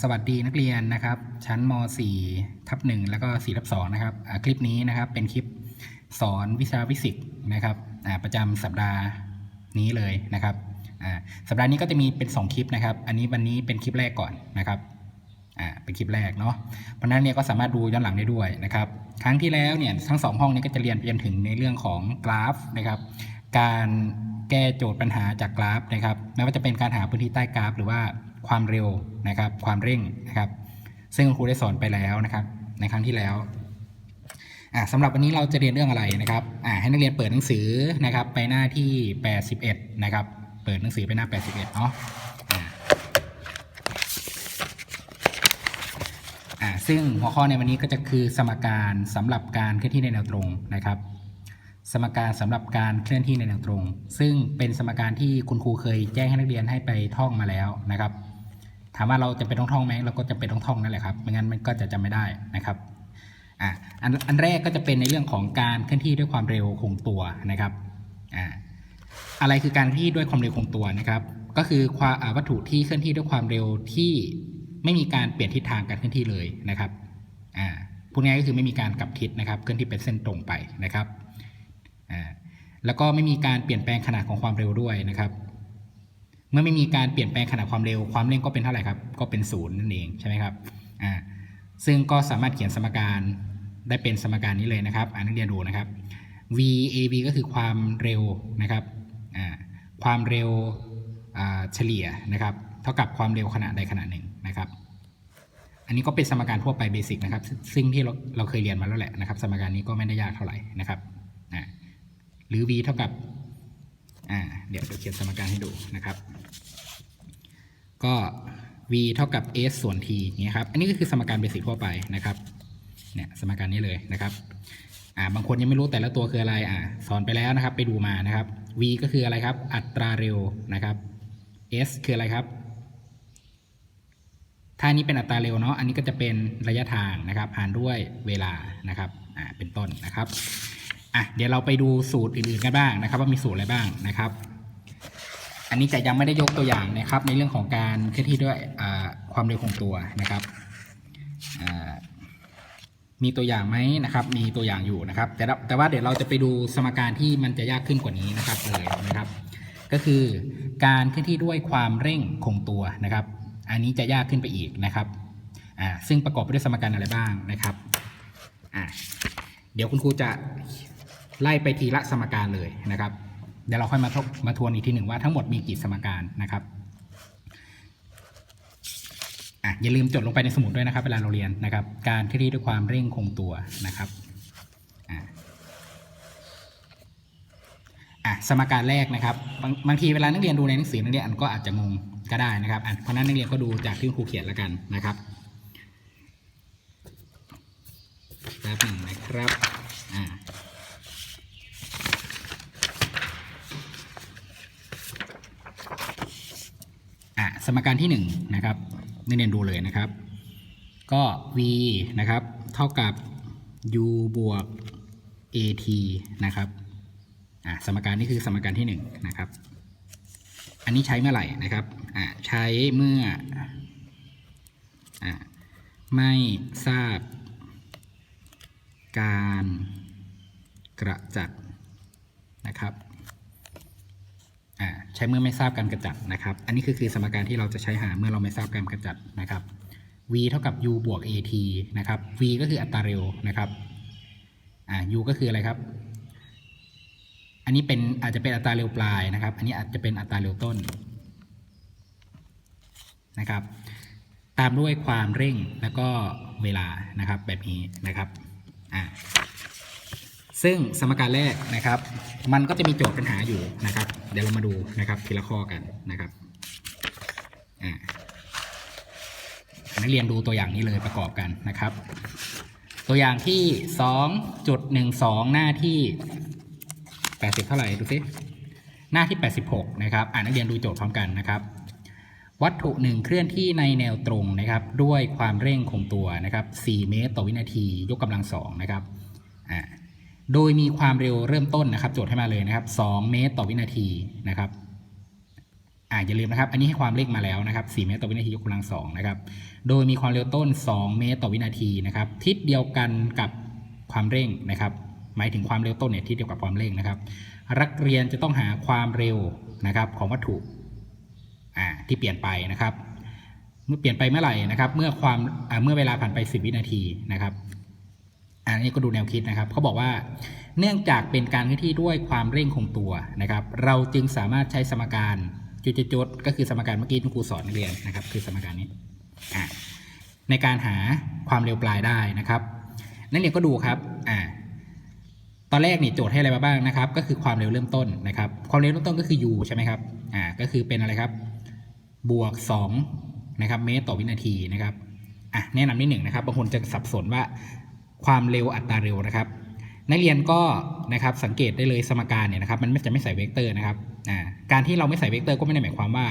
สวัสดีนักเรียนนะครับ ชั้นม .4 ทับ1แล้วก็4ทับ2นะครับคลิปนี้นะครับเป็นคลิปสอนวิชาฟิสิกส์นะครับประจำสัปดาห์นี้เลยนะครับสัปดาห์นี้ก็จะมีเป็น 2 คลิปนะครับ อันนี้วันนี้เป็นคลิปแรกก่อนนะครับเป็นคลิปแรกเนาะเพราะนั้นเนี่ยก็สามารถดูย้อนหลังได้ด้วยนะครับ ครั้งที่แล้วเนี่ยทั้งสองห้องนี้ก็จะเรียนไปจนถึงในเรื่องของกราฟนะครับ การแก้โจทย์ปัญหาจากกราฟนะครับไม่ว่าจะเป็นการหาพื้นที่ใต้กราฟ หรือว่า ความเร็วนะครับ ความเร่งนะครับ ซึ่งคุณครูได้สอนไปแล้วนะครับ ในครั้งที่แล้วอ่าสำหรับวันนี้เราจะเรียนเรื่องอะไรนะครับอ่าให้นักเรียนเปิดหนังสือนะครับ ไปหน้าที่ 81 นะครับ เปิดหนังสือไปหน้า 81 เนาะอ่าอ่าซึ่งหัวข้อในวันนี้ก็จะคือสมการสำหรับการเคลื่อนที่ในแนวตรงนะครับ สมการสำหรับการเคลื่อนที่ในแนวตรง ซึ่งเป็นสมการที่คุณครูเคยแจ้งให้นักเรียนให้ไปท่องมาแล้วนะครับ ถามว่าเราจะเป็นต้องท่องไหมเราก็จะเป็นต้องท่องนั่นแหละครับไม่งั้นมันก็จะจำไม่ได้นะครับอะอันอันแรกก็จะเป็นในเรื่องของการเคลื่อนที่ด้วยความเร็วคงตัวนะครับอ่าอะไรคือการเคลื่อนที่ด้วยความเร็วคงตัวนะครับ ก็คือความวัตถุที่เคลื่อนที่ด้วยความเร็วที่ไม่มีการเปลี่ยนทิศทางการเคลื่อนที่เลยนะครับอ่าพูดง่ายก็คือไม่มีการกลับทิศนะครับ เคลื่อนที่เป็นเส้นตรงไปนะครับอ่าแล้วก็ไม่มีการเปลี่ยนแปลงขนาดของความเร็วด้วยนะครับ เมื่อไม่มีการเปลี่ยนแปลงขนาดความเร็วความเร่งก็เป็นเท่าไหร่ครับ ก็เป็นศูนย์นั่นเองใช่ไหมครับอ่าซึ่งก็สามารถเขียนสมการได้เป็นสมการนี้เลยนะครับ อ่านักเรียนดูนะครับ v a v ก็คือความเร็วนะครับอ่าความเร็วอ่าเฉลี่ยนะครับ เท่ากับความเร็วขนาดใดขนาดหนึ่งนะครับ อันนี้ก็เป็นสมการทั่วไปเบสิกนะครับ ซึ่งที่เราเราเคยเรียนมาแล้วแหละนะครับ สมการนี้ก็ไม่ได้ยากเท่าไหร่นะครับอ่าหรือ v เท่ากับ อ่า เดี๋ยวเดี๋ยวเขียนสมการให้ดูนะครับ ก็ v เท่ากับ s ส่วน t อย่างเงี้ยครับ อันนี้ก็คือสมการเบสิกทั่วไปนะครับ เนี่ยสมการนี้เลยนะครับ อ่า บางคนยังไม่รู้แต่ละตัวคืออะไร อ่า สอนไปแล้วนะครับ ไปดูมานะครับ v ก็คืออะไรครับ อัตราเร็วนะครับ s คืออะไรครับ ถ้านนี้เป็นอัตราเร็วเนาะ อันนี้ก็จะเป็นระยะทางนะครับ หารด้วยเวลานะครับ อ่า เป็นต้นนะครับ อะ เดี๋ยวเราไปดูสูตรอื่นๆกันบ้างนะครับ ว่ามีสูตรอะไรบ้างนะครับ อันนี้จะยังไม่ได้ยกตัวอย่างนะครับ ในเรื่องของการเคลื่อนที่ด้วยความเร็วคงตัวนะครับมีตัวอย่างไหมนะครับ มีตัวอย่างอยู่นะครับ แต่แต่ว่าเดี๋ยวเราจะไปดูสมการที่มันจะยากขึ้นกว่านี้นะครับเลยนะครับ ก็คือการเคลื่อนที่ด้วยความเร่งคงตัวนะครับ อันนี้จะยากขึ้นไปอีกนะครับอ่าซึ่งประกอบไปด้วยสมการอะไรบ้างนะครับอ่าเดี๋ยวคุณครูจะไล่ไปทีละสมการเลยนะครับ เดี๋ยวเราค่อยมาทบมาทวนอีกทีหนึ่งว่าทั้งหมดมีกี่สมการนะครับอะอย่าลืมจดลงไปในสมุดด้วยนะครับ เวลาเราเรียนนะครับ การเคลื่อนที่ด้วยความเร่งคงตัวนะครับอะอะสมการแรกนะครับบางบางทีเวลานักเรียนดูในหนังสือนักเรียนอ่านก็อาจจะงงก็ได้นะครับอะเพราะนั้นนักเรียนก็ดูจากที่คุณครูเขียนแล้วกันนะครับแป๊บหนึ่งนะครับอ่า สมการที่1นงนะครับนักเรียนดูเลยนะครับ ก็ v นะครับ เท่ากับ u บวก at นะครับอะสมการนี้คือสมการที่1นะครับ อันนี้ใช้เมื่อไหร่นะครับอะใช้เมื่ออะไม่ทราบการกระจัดนะครับ ใช้เมื่อไม่ทราบการกระจัดนะครับ อันนี้คือคือสมการที่เราจะใช้หาเมื่อเราไม่ทราบการกระจัดนะครับ v เท่ากับ u บวก at นะครับ v ก็คืออัตราเร็วนะครับอ่า u ก็คืออะไรครับ อันนี้เป็นอาจจะเป็นอัตราเร็วปลายนะครับ อันนี้อาจจะเป็นอัตราเร็วต้นนะครับ ตามด้วยความเร่งแล้วก็เวลานะครับแบบนี้นะครับอ่า ซึ่งสมการแรกนะครับ มันก็จะมีโจทย์ปัญหาอยู่นะครับ เดี๋ยวเรามาดูนะครับทีละข้อกันนะครับอ่านักเรียนดูตัวอย่างนี้เลยประกอบกันนะครับ ตัวอย่างที่ 2.12 หน้าที่ 80 เท่าไหร่ดูสิหน้าที่ 86 นะครับ อ่านนักเรียนดูโจทย์พร้อมกันนะครับ วัตถุหนึ่งเคลื่อนที่ในแนวตรงนะครับ ด้วยความเร่งคงตัวนะครับ 4 เมตรต่อวินาทียกกำลังสองนะครับ อ่า โดยมีความเร็วเริ่มต้นนะครับ โจทย์ให้มาเลยนะครับ 2 เมตรต่อวินาทีนะครับอ่าอย่าลืมนะครับ อันนี้ให้ความเร่งมาแล้วนะครับ 4 เมตรต่อวินาทียกกำลังสองนะครับ โดยมีความเร็วต้น 2 เมตรต่อวินาทีนะครับ ทิศเดียวกันกับความเร่งนะครับ หมายถึงความเร็วต้นเนี่ยทิศเดียวกับความเร่งนะครับนักเรียนจะต้องหาความเร็วนะครับของวัตถุอ่าที่เปลี่ยนไปนะครับ เมื่อเปลี่ยนไปเมื่อไหร่นะครับ เมื่อความอ่าเมื่อเวลาผ่านไป 10 วินาทีนะครับ อันนี้ก็ดูแนวคิดนะครับเขาบอกว่า เนื่องจากเป็นการเคลื่อนที่ด้วยความเร่งคงตัวนะครับ เราจึงสามารถใช้สมการจุดๆๆก็คือสมการเมื่อกี้ที่ครูสอนนักเรียนนะครับ คือสมการนี้ในการหาความเร็วปลายได้นะครับ นักเรียนก็ดูครับอ่าตอนแรกนี่โจทย์ให้อะไรมาบ้างนะครับ ก็คือความเร็วเริ่มต้นนะครับ ความเร็วเริ่มต้นก็คือ u ใช่ไหมครับอ่าก็คือเป็นอะไรครับ บวก2นะครับเมตรต่อวินาทีนะครับอะแนะนำนิดหนึ่งนะครับบางคนจะสับสนว่า ความเร็วอัตราเร็วนะครับ นักเรียนก็นะครับสังเกตได้เลยสมการเนี่ยนะครับ มันไม่จะไม่ใส่เวกเตอร์นะครับการที่เราไม่ใส่เวกเตอร์ก็ไม่ได้หมายความว่า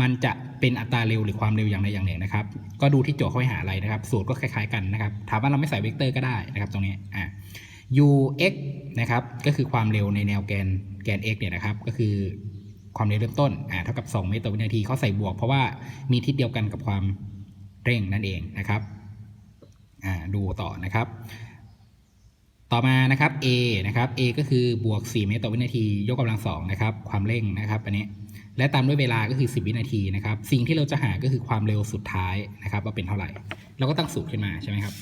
มันจะเป็นอัตราเร็วหรือความเร็วอย่างใดอย่างหนึ่งนะครับ ก็ดูที่โจทย์เขาให้หาอะไรนะครับ สูตรก็คล้ายๆกันนะครับ ถามว่าเราไม่ใส่เวกเตอร์ก็ได้นะครับ ตรงนี้อ่า u x นะครับ ก็คือความเร็วในแนวแกนแกน x เนี่ยนะครับ ก็คือความเร็วเริ่มต้นอ่าเท่ากับ 2 เมตรต่อวินาทีเขาใส่บวก เพราะว่ามีทิศเดียวกันกับความเร่งนั่นเองนะครับ ดูต่อนะครับ ต่อมานะครับ a นะครับ a ก็คือบวก 4 เมตรต่อวินาที ยกกำลังสองนะครับ ความเร่งนะครับอันนี้และตามด้วยเวลาก็คือ 10 วินาทีนะครับ สิ่งที่เราจะหาก็คือความเร็วสุดท้ายนะครับ ว่าเป็นเท่าไหร่ เราก็ตั้งสูตรขึ้นมาใช่ไหมครับ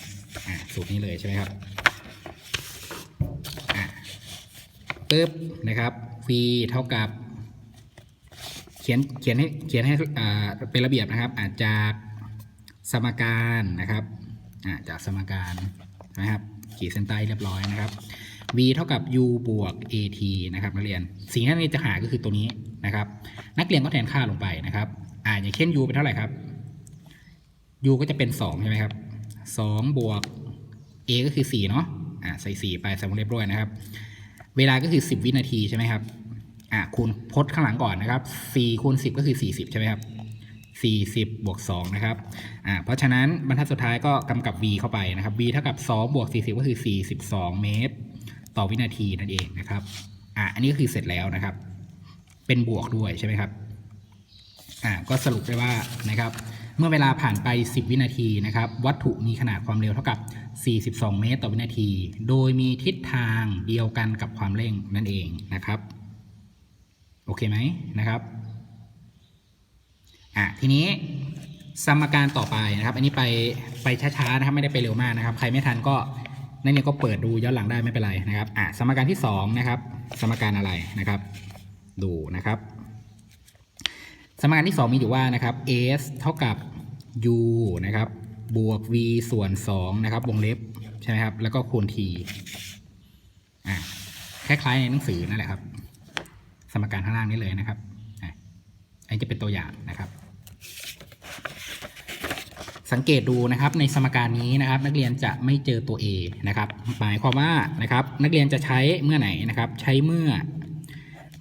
อ่าสูตรนี้เลยใช่ไหมครับอ่าปึ๊บนะครับ v เท่ากับ เขียนเขียนให้เขียนให้อ่าเป็นระเบียบนะครับ อาจจากสมการนะครับ จากสมการนะครับขีดเส้นใต้เรียบร้อยนะครับ v เท่ากับ u บวก at นะครับนักเรียน สิ่งที่นักเรียนจะหาก็คือตัวนี้นะครับ นักเรียนก็แทนค่าลงไปนะครับ อ่าอย่างเช่น u เป็นเท่าไหร่ครับ u ก็จะเป็น2ใช่ไหมครับ2บวก a ก็คือ4เนาะอ่าใส่ 4 ไปใส่วงเล็บด้วยนะครับ เวลาก็คือ 10 วินาทีใช่ไหมครับอ่าคูณพจน์ข้างหลังก่อนนะครับ4คูณ10 ก็คือ 40 ใช่ไหมครับ 40 บวก 2 นะครับ อ่า เพราะฉะนั้นบรรทัดสุดท้ายก็กำกับ v เข้าไปนะครับ v เท่ากับ 2 บวก 40 ก็คือ 42 เมตร ต่อวินาทีนั่นเองนะครับ อ่า อันนี้ก็คือเสร็จแล้วนะครับ เป็นบวกด้วยใช่ไหมครับ อ่า ก็สรุปได้ว่านะครับ เมื่อเวลาผ่านไป 10 วินาทีนะครับ วัตถุมีขนาดความเร็วเท่ากับ 42 เมตร ต่อวินาที โดยมีทิศทางเดียวกันกับความเร่งนั่นเองนะครับ โอเคไหมนะครับ อะทีนี้สมการต่อไปนะครับ อันนี้ไปไปช้าๆนะครับไม่ได้ไปเร็วมากนะครับ ใครไม่ทันก็นั่นเนี่ยก็เปิดดูย้อนหลังได้ไม่เป็นไรนะครับอะสมการที่สองนะครับสมการอะไรนะครับ ดูนะครับ สมการที่ 2 มีอยู่ว่านะครับ s เท่ากับ u นะครับบวก v ส่วน2นะครับวงเล็บใช่ไหมครับแล้วก็คูณ t อะคล้ายๆในหนังสือนั่นแหละครับ สมการข้างล่างนี้เลยนะครับอันนี้จะเป็นตัวอย่างนะครับ สังเกตดูนะครับในสมการนี้นะครับ นักเรียนจะไม่เจอตัว a นะครับหมายความว่านะครับนักเรียนจะใช้เมื่อไหนนะครับ ใช้เมื่อ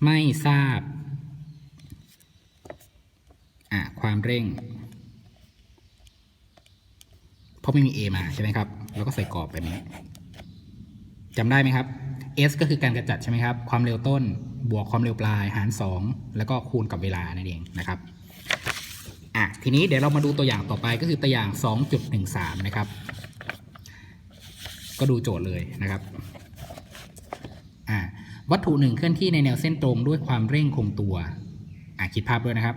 ไม่ทราบความเร่ง เพราะไม่มี A มาใช่ไหมครับแล้วก็ใส่กรอบแบบนี้จำได้ไหมครับ S ก็คือการกระจัดใช่ไหมครับ ความเร็วต้นบวกความเร็วปลายหาร 2 แล้วก็คูณกับเวลานั่นเองนะครับ อะทีนี้เดี๋ยวเรามาดูตัวอย่างต่อไปก็คือตัวอย่าง 2.13 นะครับ ก็ดูโจทย์เลยนะครับอะวัตถุหนึ่งเคลื่อนที่ในแนวเส้นตรงด้วยความเร่งคงตัวอะคิดภาพด้วยนะครับ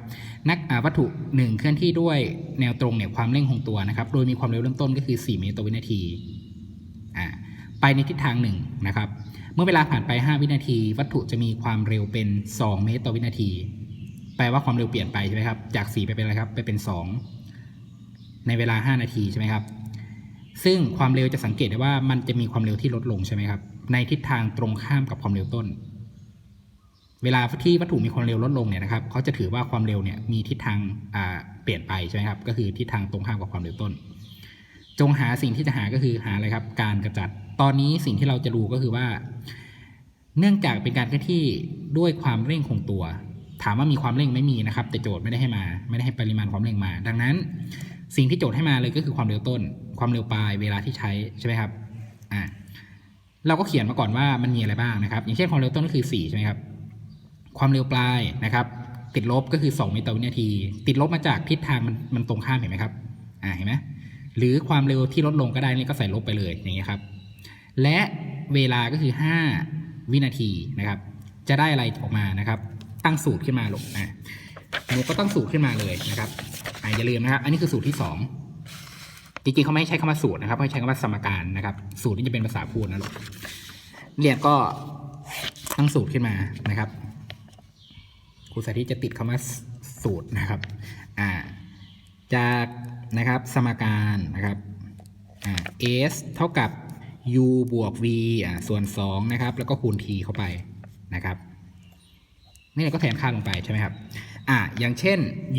นักอ่าวัตถุหนึ่งเคลื่อนที่ด้วยแนวตรงเนี่ยความเร่งคงตัวนะครับ โดยมีความเร็วเริ่มต้นก็คือ 4 เมตรต่อวินาทีอ่าไปในทิศทางหนึ่งนะครับ เมื่อเวลาผ่านไป 5 วินาที วัตถุจะมีความเร็วเป็น 2 เมตรต่อวินาที แปลว่าความเร็วเปลี่ยนไปใช่ไหมครับ จาก 4 ไปเป็นอะไรครับ ไปเป็น 2 ในเวลา 5 นาทีใช่ไหมครับ ซึ่งความเร็วจะสังเกตได้ว่ามันจะมีความเร็วที่ลดลงใช่ไหมครับ ในทิศทางตรงข้ามกับความเร็วต้น เวลาที่วัตถุมีความเร็วลดลงเนี่ยนะครับเขาจะถือว่าความเร็วเนี่ยมีทิศทางเปลี่ยนไปใช่ไหมครับ ก็คือทิศทางตรงข้ามกับความเร็วต้น จงหาสิ่งที่จะหาก็คือหาอะไรครับ การกระจัด ตอนนี้สิ่งที่เราจะดูก็คือว่า เนื่องจากเป็นการเคลื่อนที่ด้วยความเร่งคงตัว ถามว่ามีความเร่งไม่มีนะครับ แต่โจทย์ไม่ได้ให้มา ไม่ได้ให้ปริมาณความเร่งมา ดังนั้น สิ่งที่โจทย์ให้มาเลยก็คือความเร็วต้น ความเร็วปลายเวลาที่ใช้ใช่ไหมครับอ่าเราก็เขียนมาก่อนว่ามันมีอะไรบ้างนะครับ อย่างเช่นความเร็วต้นก็คือ4ใช่ไหมครับความเร็วปลายนะครับ ติดลบก็คือ 2 เมตรต่อวินาที ติดลบมาจากทิศทางมันมันตรงข้ามเห็นไหมครับอ่าเห็นไหมหรือความเร็วที่ลดลงก็ได้นี่ก็ใส่ลบไปเลยอย่างเงี้ยครับ และเวลาก็คือ 5 วินาทีนะครับ จะได้อะไรออกมานะครับ ตั้งสูตรขึ้นมาลงอะหนูก็ตั้งสูตรขึ้นมาเลยนะครับออย่าลืมนะครับ อันนี้คือสูตรที่สองจริงๆเขาไม่ให้ใช้คำว่าสูตรนะครับเขาให้ใช้คำว่าสมการนะครับ สูตรนี่จะเป็นภาษาพูดนะลูกเรียนก็ตั้งสูตรขึ้นมานะครับครูสาธิตจะติดคำว่าสูตรนะครับ อ่า จากนะครับสมการนะครับอ่า s เท่ากับ u บวก v อ่าส่วน2นะครับ แล้วก็คูณ t เข้าไปนะครับ นี่เราก็แทนค่าลงไปใช่ไหมครับ อ่าอย่างเช่น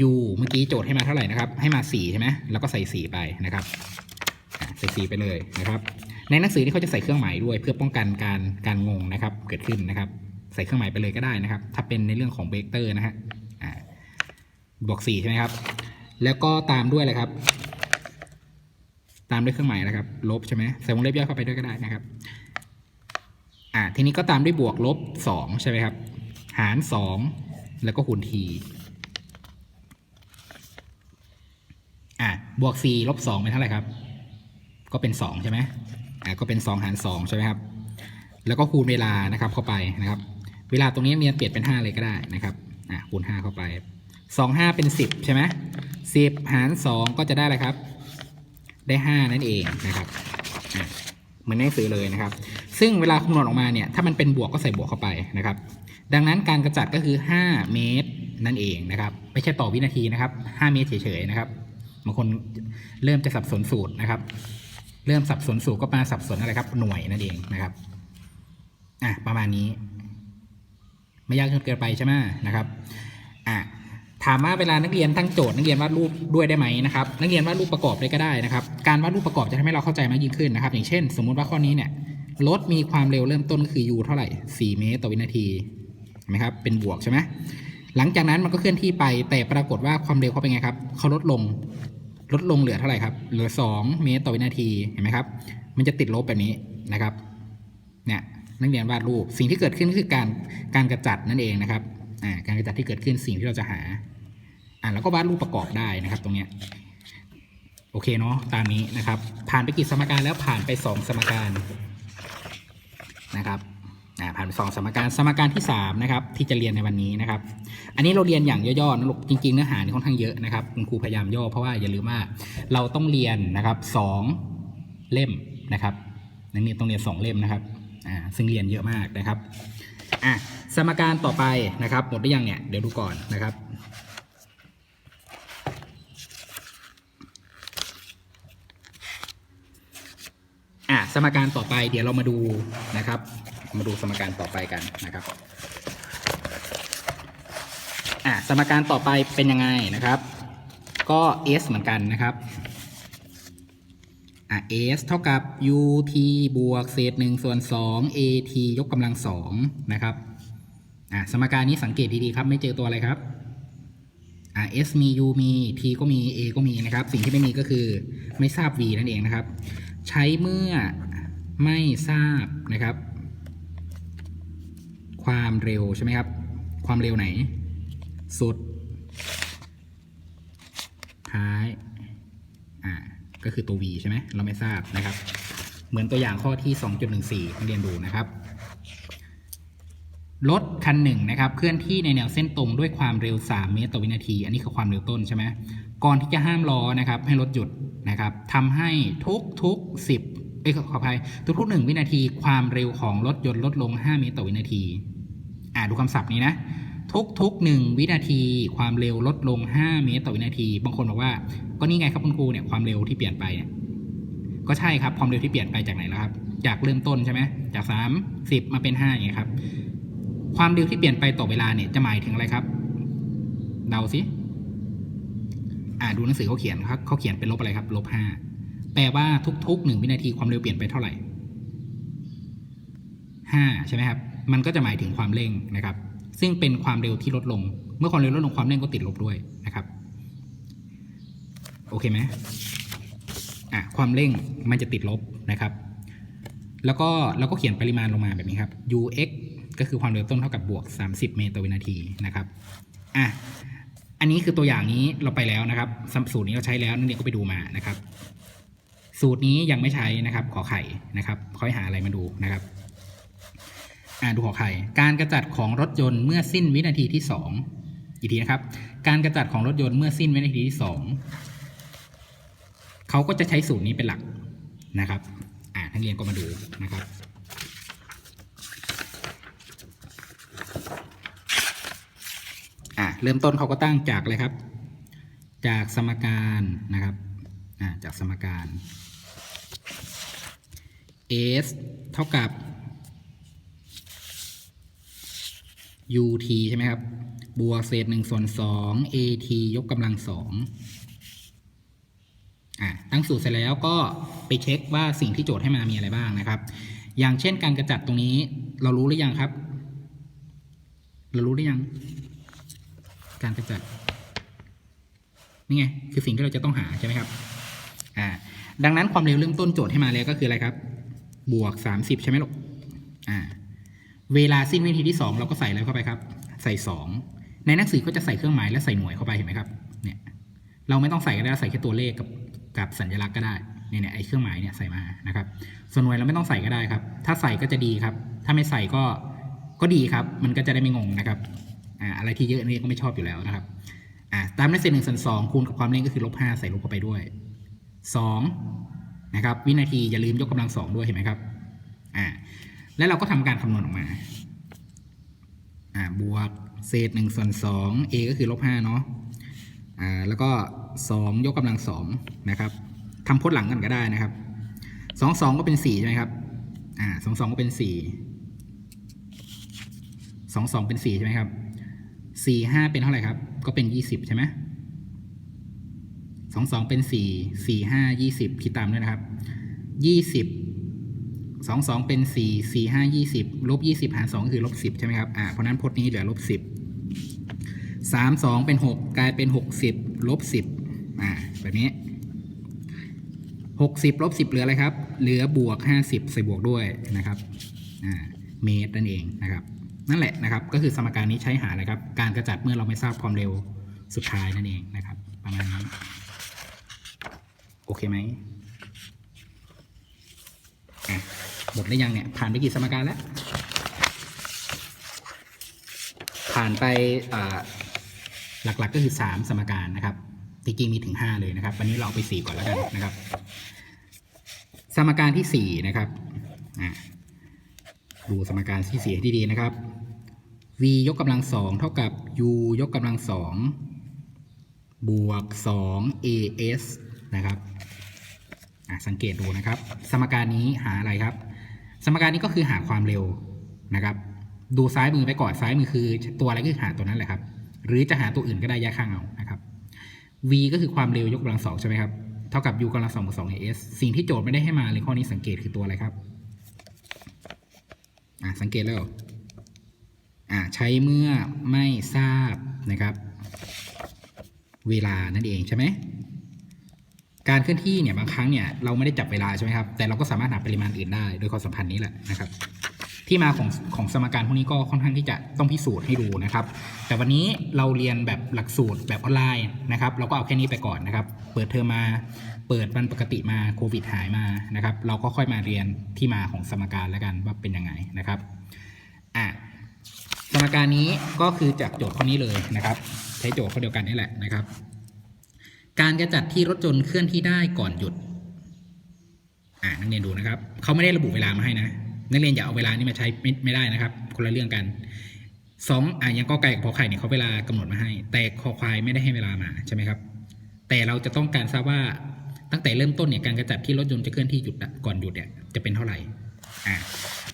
u เมื่อกี้โจทย์ให้มาเท่าไหร่นะครับ ให้มา4ใช่ไหมแล้วก็ใส่ 4 ไปนะครับใส่4ไปเลยนะครับ ในหนังสือที่เขาจะใส่เครื่องหมายด้วย เพื่อป้องกันการการงงนะครับ เกิดขึ้นนะครับ ใส่เครื่องหมายไปเลยก็ได้นะครับ ถ้าเป็นในเรื่องของเบกเตอร์นะฮะบวก4ใช่ไหมครับ แล้วก็ตามด้วยอะไรครับ ตามด้วยเครื่องหมายนะครับ ลบใช่ไหมใส่วงเล็บย่อยเข้าไปด้วยก็ได้นะครับ อ่าทีนี้ก็ตามด้วยบวกลบสองใช่ไหมครับ หารสองแล้วก็คูณทีอ่าบวกสี่ลบสองเป็นเท่าไหร่ครับ ก็เป็นสองใช่ไหมอ่าก็เป็นสองหารสองใช่ไหมครับ แล้วก็คูณเวลานะครับเข้าไปนะครับ เวลาตรงนี้เรียนเปลี่ยนเป็นห้าเลยก็ได้นะครับอ่าคูณห้าเข้าไปสองห้าเป็นสิบใช่ไหมสิบหารสองก็จะได้อะไรครับ ได้ห้านั่นเองนะครับเหมือนในหนังสือเลยนะครับ ซึ่งเวลาคำนวณออกมาเนี่ย ถ้ามันเป็นบวกก็ใส่บวกเข้าไปนะครับ ดังนั้นการกระจัดก็คือ 5 เมตรนั่นเองนะครับ ไม่ใช่ต่อวินาทีนะครับ 5 เมตรเฉยๆนะครับบางคนเริ่มจะสับสนสูตรนะครับ เริ่มสับสนสูตรก็มาสับสนอะไรครับ หน่วยนั่นเองนะครับอะประมาณนี้ ไม่ยากจนเกินไปใช่ไหมนะครับอะถามว่าเวลานักเรียนตั้งโจทย์นักเรียนวาดรูปด้วยได้ไหมนะครับนักเรียนวาดรูปประกอบด้วยก็ได้นะครับ การวาดรูปประกอบจะทำให้เราเข้าใจมากยิ่งขึ้นนะครับ อย่างเช่น สมมุติว่าข้อนี้เนี่ยรถมีความเร็วเริ่มต้นก็คือ u เท่าไหร่ 4 เมตรต่อวินาที ห็นไหมครับเป็นบวกใช่ไหมหลังจากนั้นมันก็เคลื่อนที่ไปแต่ปรากฏว่าความเร็วเขาเป็นไงครับเขาลดลงลดลงเหลือเท่าไหร่ครับ เหลือ 2 เมตรต่อวินาทีเห็นไหมครับ มันจะติดลบแบบนี้นะครับเนี่ยนักเรียนวาดรูปสิ่งที่เกิดขึ้นก็คือการการกระจัดนั่นเองนะครับอ่าการกระจัดที่เกิดขึ้นสิ่งที่เราจะหาอ่าแล้วก็วาดรูปประกอบได้นะครับ ตรงเนี้ยโอเคเนาะตามนี้นะครับ ผ่านไปกี่สมการแล้วผ่านไปสองสมการนะครับ อ่าผ่านสองสมการสมการที่สามนะครับที่จะเรียนในวันนี้นะครับ อันนี้เราเรียนอย่างย่อๆนะลูกจริงๆเนื้อหานี่ค่อนข้างเยอะนะครับคุณครูพยายามย่อเพราะว่าอย่าลืมว่าเราต้องเรียนนะครับสองเล่มนะครับนักเรียนต้องเรียนสองเล่มนะครับอ่าซึ่งเรียนเยอะมากนะครับอะสมการต่อไปนะครับ หมดหรือยังเนี่ยเดี๋ยวดูก่อนนะครับอะสมการต่อไปเดี๋ยวเรามาดูนะครับ มาดูสมการต่อไปกันนะครับอะสมการต่อไปเป็นยังไงนะครับ ก็ s เหมือนกันนะครับอะ s เท่ากับ ut บวกเศษ1ส่วน2 at ยกกำลังสองนะครับอะสมการนี้สังเกตดีๆครับ ไม่เจอตัวอะไรครับอะ s มี u มี t ก็มี a ก็มีนะครับ สิ่งที่ไม่มีก็คือไม่ทราบ v นั่นเองนะครับ ใช้เมื่อไม่ทราบนะครับ ความเร็วใช่ไหมครับ ความเร็วไหน สุด ท้าย อ่า ก็คือตัว v ใช่ไหม เราไม่ทราบนะครับ เหมือนตัวอย่างข้อที่ 2.14มาเรียนดูนะครับ รถคันหนึ่งนะครับ เคลื่อนที่ในแนวเส้นตรงด้วยความเร็ว 3 เมตรต่อวินาที อันนี้คือความเร็วต้นใช่ไหม ก่อนที่จะห้ามล้อนะครับ ให้รถหยุดนะครับทำให้ทุกทุกสิบเอ้ยขออภัยทุกทุกหนึ่งวินาทีความเร็วของรถยนต์ลดลง 5 เมตรต่อวินาที อ่าดูคำศัพท์นี้นะ ทุกทุกหนึ่งวินาทีความเร็วลดลง 5 เมตรต่อวินาที บางคนบอกว่า ก็นี่ไงครับคุณครูเนี่ยความเร็วที่เปลี่ยนไปเนี่ยก็ใช่ครับความเร็วที่เปลี่ยนไปจากไหนแล้วครับ จากเริ่มต้นใช่ไหมจาก30มาเป็น5อย่างเงี้ยครับ ความเร็วที่เปลี่ยนไปต่อเวลาเนี่ยจะหมายถึงอะไรครับ เดาสิอ่าดูหนังสือเขาเขียนครับเขาเขียนเป็นลบอะไรครับลบห้าแปลว่าทุกๆหนึ่งวินาทีความเร็วเปลี่ยนไปเท่าไหร่ห้าใช่ไหมครับ มันก็จะหมายถึงความเร่งนะครับ ซึ่งเป็นความเร็วที่ลดลง เมื่อความเร็วลดลงความเร่งก็ติดลบด้วยนะครับ โอเคไหมอะความเร่งมันจะติดลบนะครับ แล้วก็เราก็เขียนปริมาณลงมาแบบนี้ครับ ux ก็คือความเร็วต้นเท่ากับบวก 30 เมตรต่อวินาทีนะครับอะอันนี้คือตัวอย่างนี้เราไปแล้วนะครับสูตรนี้เราใช้แล้วนักเรียนก็ไปดูมานะครับ สูตรนี้ยังไม่ใช้นะครับ ขอไข่นะครับค่อยหาอะไรมาดูนะครับ อ่าดูขอไข่ การกระจัดของรถยนต์เมื่อสิ้นวินาทีที่สองอีกทีนะครับ การกระจัดของรถยนต์เมื่อสิ้นวินาทีที่สองเขาก็จะใช้สูตรนี้เป็นหลักนะครับ อ่านักเรียนก็มาดูนะครับอะเริ่มต้นเขาก็ตั้งจากอะไรครับ จากสมการนะครับอ่าจากสมการ s เท่ากับ ut ใช่ไหมครับ บวกเศษหนึ่งส่วนสอง at ยกกำลังสองอะตั้งสูตรเสร็จแล้วก็ไปเช็คว่าสิ่งที่โจทย์ให้มามีอะไรบ้างนะครับ อย่างเช่นการกระจัดตรงนี้เรารู้หรือยังครับ เรารู้หรือยัง การกระจัดนี่ไงคือสิ่งที่เราจะต้องหาใช่ไหมครับอ่าดังนั้นความเร็วเริ่มต้นโจทย์ให้มาแล้วก็คืออะไรครับ บวกสามสิบใช่ไหมลูกอ่า เวลาสิ้นวินาทีที่สองเราก็ใส่อะไรเข้าไปครับ ใส่สองในหนังสือก็จะใส่เครื่องหมายและใส่หน่วยเข้าไปเห็นไหมครับเนี่ยเราไม่ต้องใส่ก็ได้ใส่แค่ตัวเลขกับกับสัญลักษณ์ก็ได้เนี่ยเนี่ยไอ้เครื่องหมายเนี่ยใส่มานะครับ ส่วนหน่วยเราไม่ต้องใส่ก็ได้ครับ ถ้าใส่ก็จะดีครับ ถ้าไม่ใส่ก็ก็ดีครับ มันก็จะได้ไม่งงนะครับอ่าอะไรที่เยอะนี่ก็ไม่ชอบอยู่แล้วนะครับอ่าตามด้วยเศษหนึ่งส่วนสองคูณกับความเร่งก็คือลบห้าใส่ลบเข้าไปด้วยสองนะครับ วินาทีอย่าลืมยกกำลังสองด้วยเห็นไหมครับอ่า แล้วเราก็ทำการคำนวณออกมา อ่า บวกเศษหนึ่งส่วนสอง a ก็คือลบห้าเนาะ อ่า แล้วก็สองยกกำลังสองนะครับทำพจน์หลังกันก็ได้นะครับสองสองก็เป็นสี่ใช่ไหมครับ อ่าสองสองก็เป็นสี่สองสองเป็นสี่ใช่ไหมครับสี่ห้าเป็นเท่าไหร่ครับ ก็เป็นยี่สิบใช่ไหมสองสองเป็นสี่สี่ห้ายี่สิบคิดตามด้วยนะครับยี่สิบ สองสองเป็นสี่สี่ห้ายี่สิบลบยี่สิบหารสองก็คือลบสิบใช่ไหมครับอ่าเพราะนั้นพจน์นี้เหลือลบสิบสามสองเป็นหกกลายเป็นหกสิบลบสิบอ่าแบบนี้หกสิบลบสิบเหลืออะไรครับ เหลือบวกห้าสิบใส่บวกด้วยนะครับอ่าเมตรนั่นเองนะครับ นั่นแหละนะครับ ก็คือสมการนี้ใช้หาอะไรครับ การกระจัดเมื่อเราไม่ทราบความเร็วสุดท้ายนั่นเองนะครับ ประมาณนี้ โอเคไหมอะ หมดหรือยังเนี่ย ผ่านไปกี่สมการแล้ว ผ่านไปหลักๆก็คือ 3 สมการนะครับจริงๆมีถึง 5 เลยนะครับ วันนี้เราเอาไป 4 ก่อนแล้วกันนะครับ สมการที่ 4 นะครับดูสมการที่ 4 ให้ดีๆนะครับ v ยกกำลังสองเท่ากับ u ยกกำลังสองบวก 2 as นะครับ สังเกตดูนะครับ สมการนี้หาอะไรครับ สมการนี้ก็คือหาความเร็วนะครับ ดูซ้ายมือไปก่อนซ้ายมือคือตัวอะไรก็คือหาตัวนั้นแหละครับ หรือจะหาตัวอื่นก็ได้แยกข้างเอานะครับ v ก็คือความเร็วยกกำลังสองใช่ไหมครับเท่ากับ u กำลังสองบวกสอง as สิ่งที่โจทย์ไม่ได้ให้มาเลยข้อนี้สังเกตคือตัวอะไรครับอะสังเกตแล้วอ่าใช้เมื่อไม่ทราบนะครับ เวลานั่นเองใช่ไหม การเคลื่อนที่เนี่ยบางครั้งเนี่ยเราไม่ได้จับเวลาใช่ไหมครับแต่เราก็สามารถหาปริมาณอื่นได้โดยความสัมพันธ์นี้แหละนะครับที่มาของของสมการพวกนี้ก็ค่อนข้างที่จะต้องพิสูจน์ให้ดูนะครับ แต่วันนี้เราเรียนแบบหลักสูตรแบบออนไลน์นะครับ เราก็เอาแค่นี้ไปก่อนนะครับ เปิดเทอมมา เปิดวันปกติมาโควิดหายมานะครับ เราก็ค่อยมาเรียนที่มาของสมการแล้วกันว่าเป็นยังไงนะครับอะสมการนี้ก็คือจากโจทย์ข้อนี้เลยนะครับ ใช้โจทย์ข้อเดียวกันนี่แหละนะครับ การกระจัดที่รถยนต์เคลื่อนที่ได้ก่อนหยุด อ่านักเรียนดูนะครับ เขาไม่ได้ระบุเวลามาให้นะ นักเรียนอย่าเอาเวลานี้มาใช้ไม่ไม่ได้นะครับ คนละเรื่องกันสองอ่าย่างกอไก่กับขอไข่เนี่ยเขาเวลากำหนดมาให้ แต่คอควายไม่ได้ให้เวลามาใช่ไหมครับ แต่เราจะต้องการทราบว่าตั้งแต่เริ่มต้นเนี่ยการกระจัดที่รถยนต์จะเคลื่อนที่หยุดก่อนหยุดเนี่ยจะเป็นเท่าไหร่อ่า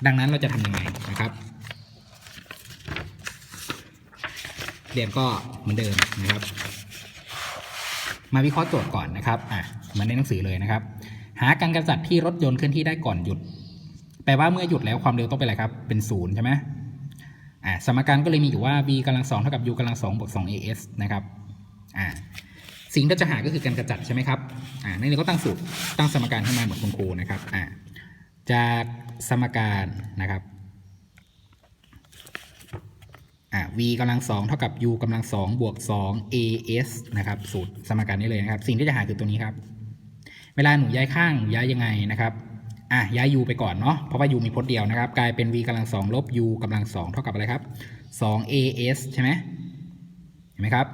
ดังนั้นเราจะทำยังไงนะครับ เรียนก็เหมือนเดิมนะครับ มาวิเคราะห์โจทย์ก่อนนะครับอะมาในหนังสือเลยนะครับ หาการกระจัดที่รถยนต์เคลื่อนที่ได้ก่อนหยุด แปลว่าเมื่อหยุดแล้วความเร็วต้องเป็นอะไรครับ เป็นศูนย์ใช่ไหมอ่าสมการก็เลยมีอยู่ว่า v กำลังสองเท่ากับ u กำลังสองบวกสอง as นะครับอ่าสิ่งที่จะหาก็คือการกระจัดใช่ไหมครับอ่านักเรียก็ตั้งสูตรตั้งสมการขึ้นมาเหมือนคุณครูนะครับอ่าจากสมการนะครับ อ่า v กำลังสองเท่ากับ u กำลังสองบวกสอง as นะครับ สูตรสมการนี้เลยนะครับ สิ่งที่จะหาคือตัวนี้ครับ เวลาหนูย้ายข้างย้ายยังไงนะครับอะย้าย u ไปก่อนเนาะเพราะว่า u มีพจน์เดียวนะครับ กลายเป็น v กำลังสองลบ u กำลังสองเท่ากับอะไรครับสอง as ใช่ไหมเห็นไหมครับ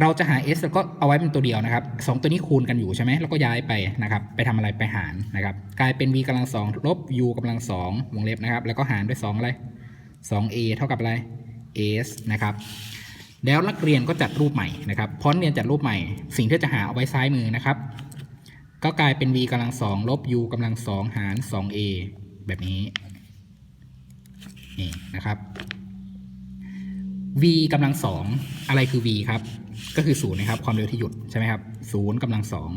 เราจะหา s แล้วก็เอาไว้เป็นตัวเดียวนะครับสองตัวนี้คูณกันอยู่ใช่ไหมแล้วก็ย้ายไปนะครับ ไปทำอะไรไปหารนะครับ กลายเป็น v กำลังสองลบ u กำลังสองวงเล็บนะครับ แล้วก็หารด้วยสองอะไรสอง a เท่ากับอะไร s นะครับแล้วนักเรียนก็จัดรูปใหม่นะครับพอนเรียนจัดรูปใหม่ สิ่งที่จะหาเอาไว้ซ้ายมือนะครับ ก็กลายเป็น v กำลังสองลบ u กำลังสองหาร 2a แบบนี้นี่นะครับ v กำลังสองอะไรคือ v ครับ ก็คือศูนย์นะครับ ความเร็วที่หยุดใช่ไหมครับศูนย์กำลังสอง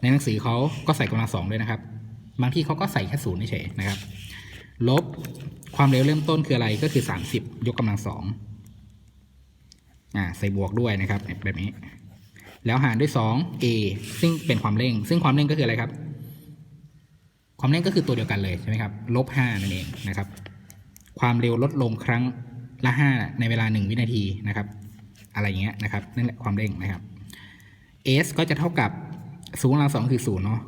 ในหนังสือเขาก็ใส่กำลังสองด้วยนะครับ บางที่เขาก็ใส่แค่ศูนย์เฉยนะครับ ลบความเร็วเริ่มต้นคืออะไรก็คือ 30 ยกกำลังสองอ่าใส่บวกด้วยนะครับแบบนี้ แล้วหารด้วย 2 a ซึ่งเป็นความเร่ง ซึ่งความเร่งก็คืออะไรครับ ความเร่งก็คือตัวเดียวกันเลยใช่ไหมครับลบ5นั่นเองนะครับ ความเร็วลดลงครั้งละ 5 ในเวลา 1 วินาทีนะครับ อะไรเงี้ยนะครับนั่นแหละความเร่งนะครับ s ก็จะเท่ากับศูนย์กำลังสองคือศูนย์เนาะ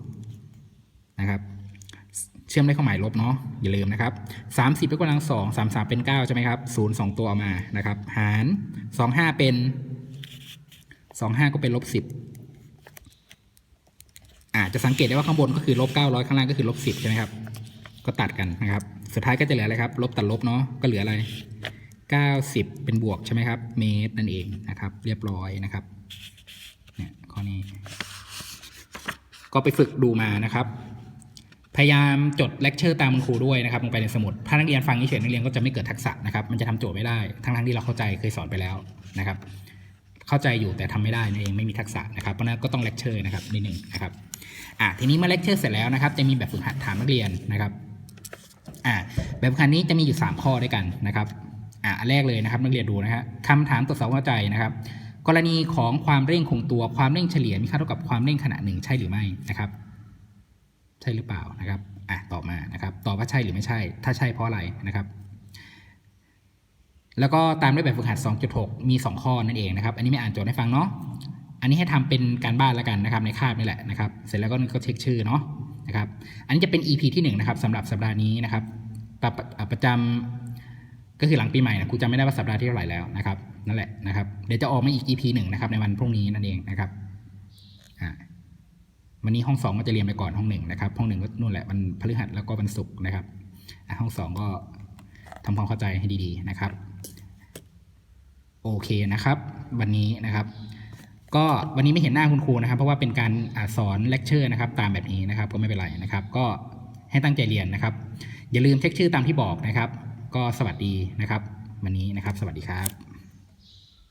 นะครับ เชื่อมด้วยเครื่องหมายลบเนาะอย่าลืมนะครับสามสิบยกกำลังสองสามสามเป็นเก้าใช่ไหมครับศูนย์สองตัวเอามานะครับ หารสองห้าเป็นสองห้าก็เป็นลบสิบอ่าจะสังเกตได้ว่าข้างบนก็คือลบเก้าร้อยข้างล่างก็คือลบสิบใช่ไหมครับ ก็ตัดกันนะครับ สุดท้ายก็จะเหลืออะไรครับ ลบตัดลบเนาะก็เหลืออะไรเก้าสิบเป็นบวกใช่ไหมครับ เมตรนั่นเองนะครับ เรียบร้อยนะครับเนี่ยข้อนี้ ก็ไปฝึกดูมานะครับ พยายามจดเลคเชอร์ตามคุณครูด้วยนะครับลงไปในสมุด ถ้านักเรียนฟังเฉยนักเรียนก็จะไม่เกิดทักษะนะครับ มันจะทำโจทย์ไม่ได้ ทั้งๆที่เราเข้าใจเคยสอนไปแล้วนะครับ เข้าใจอยู่แต่ทำไม่ได้นั่นเองไม่มีทักษะนะครับ เพราะนั้นก็ต้องเลคเชอร์นะครับนิดหนึ่งนะครับอะทีนี้เมื่อเลคเชอร์เสร็จแล้วนะครับ จะมีแบบฝึกหัดถามนักเรียนนะครับอะแบบฝึกหัดนี้จะมีอยู่ 3 ข้อด้วยกันนะครับอะอันแรกเลยนะครับนักเรียนดูนะฮะคำถามตรวจสอบเข้าใจนะครับกรณีของความเร่งคงตัวความเร่งเฉลี่ยมีค่าเท่ากับความเร่งขณะหนึ่งใช่หรือไม่นะครับ ใช่หรือเปล่านะครับอะต่อมานะครับตอบว่าใช่หรือไม่ใช่ ถ้าใช่เพราะอะไรนะครับ แล้วก็ตามด้วยแบบฝึกหัด 2.6 มี 2 ข้อนั่นเองนะครับ อันนี้ไม่อ่านโจทย์ให้ฟังเนาะอันนี้ให้ทำเป็นการบ้านแล้วกันนะครับในคาบนี่แหละนะครับ เสร็จแล้วก็ก็เช็คชื่อเนาะนะครับ อันนี้จะเป็น EP ที่1นะครับสำหรับสัปดาห์นี้นะครับประประประจำก็คือหลังปีใหม่นะครูจำไม่ได้ว่าสัปดาห์ที่เท่าไหร่แล้วนะครับนั่นแหละนะครับ เดี๋ยวจะออกมาอีก EP หนึ่งนะครับในวันพรุ่งนี้นั่นเองนะครับอ่า วันนี้ห้องสองก็จะเรียนไปก่อนห้องหนึ่งนะครับ ห้องหนึ่งก็นู่นแหละวันพฤหัสแล้วก็วันศุกร์นะครับห้องสองก็ทำความเข้าใจให้ดีๆนะครับ โอเคนะครับ วันนี้นะครับ ก็วันนี้ไม่เห็นหน้าคุณครูนะครับ เพราะว่าเป็นการอสอนเลคเชอร์นะครับ ตามแบบนี้นะครับ ก็ไม่เป็นไรนะครับ ก็ให้ตั้งใจเรียนนะครับ อย่าลืมเช็คชื่อตามที่บอกนะครับ ก็สวัสดีนะครับ วันนี้นะครับ สวัสดีครับ